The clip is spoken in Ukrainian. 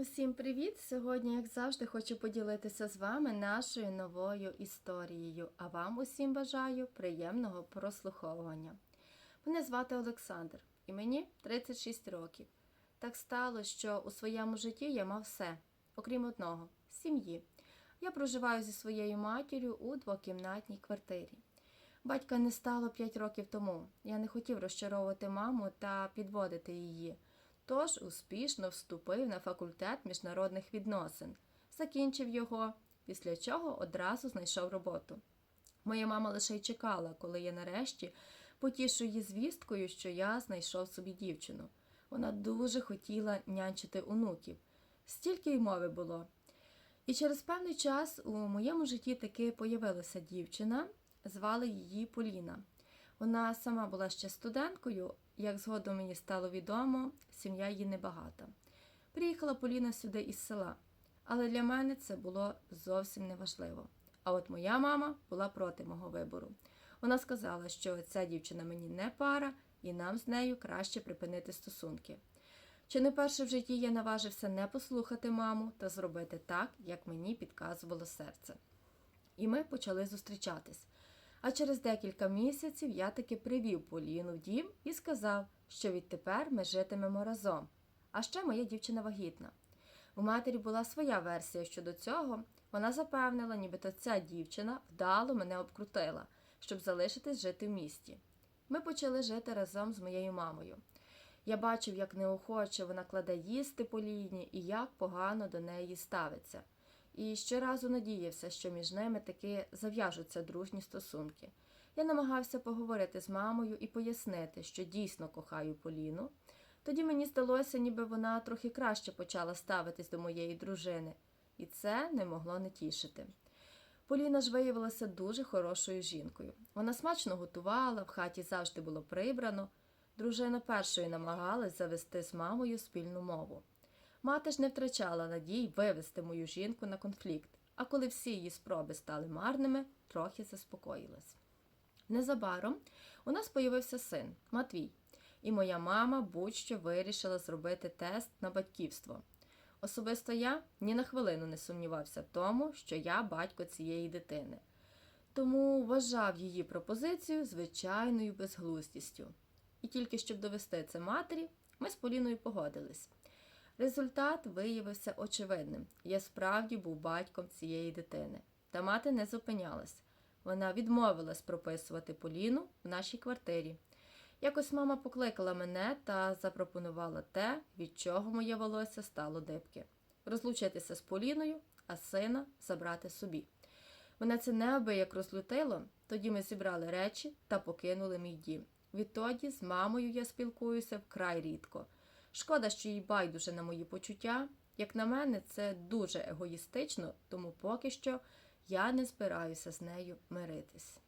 Усім привіт! Сьогодні, як завжди, хочу поділитися з вами нашою новою історією, а вам усім бажаю приємного прослуховування. Мене звати Олександр і мені 36 років. Так стало, що у своєму житті я мав все, окрім одного сім'ї. Я проживаю зі своєю матір'ю у двокімнатній квартирі. Батька не стало 5 років тому. Я не хотів розчаровувати маму та підводити її. Тож успішно вступив на факультет міжнародних відносин, закінчив його, після чого одразу знайшов роботу. Моя мама лише й чекала, коли я нарешті потішу її звісткою, що я знайшов собі дівчину. Вона дуже хотіла нянчити онуків. Стільки й мови було. І через певний час у моєму житті таки появилася дівчина, звали її Поліна. Вона сама була ще студенткою, як згодом мені стало відомо, сім'я її небагата. Приїхала Поліна сюди із села, але для мене це було зовсім неважливо. А от моя мама була проти мого вибору. Вона сказала, що ця дівчина мені не пара, і нам з нею краще припинити стосунки. Чи не перше в житті я наважився не послухати маму та зробити так, як мені підказувало серце. І ми почали зустрічатись. А через декілька місяців я таки привів Поліну в дім і сказав, що відтепер ми житимемо разом. А ще моя дівчина вагітна. У матері була своя версія щодо цього. Вона запевнила, нібито ця дівчина вдало мене обкрутила, щоб залишитись жити в місті. Ми почали жити разом з моєю мамою. Я бачив, як неохоче вона кладе їсти Поліні і як погано до неї ставиться. І щоразу надіявся, що між ними таки зав'яжуться дружні стосунки. Я намагався поговорити з мамою і пояснити, що дійсно кохаю Поліну. Тоді мені здалося, ніби вона трохи краще почала ставитись до моєї дружини, і це не могло не тішити. Поліна ж виявилася дуже хорошою жінкою. Вона смачно готувала, в хаті завжди було прибрано. Дружина першою намагалась завести з мамою спільну мову. Мати ж не втрачала надій вивести мою жінку на конфлікт, а коли всі її спроби стали марними, трохи заспокоїлась. Незабаром у нас появився син Матвій, і моя мама будь-що вирішила зробити тест на батьківство. Особисто я ні на хвилину не сумнівався в тому, що я батько цієї дитини, тому вважав її пропозицію звичайною безглуздістю. І тільки щоб довести це матері, ми з Поліною погодились. Результат виявився очевидним. Я справді був батьком цієї дитини. Та мати не зупинялась. Вона відмовилась прописувати Поліну в нашій квартирі. Якось мама покликала мене та запропонувала те, від чого моє волосся стало дибки розлучитися з Поліною, а сина забрати собі. Мене це неабияк розлютило, тоді ми зібрали речі та покинули мій дім. Відтоді з мамою я спілкуюся вкрай рідко. Шкода, що їй байдуже на мої почуття. Як на мене, це дуже егоїстично, тому поки що я не збираюся з нею миритись.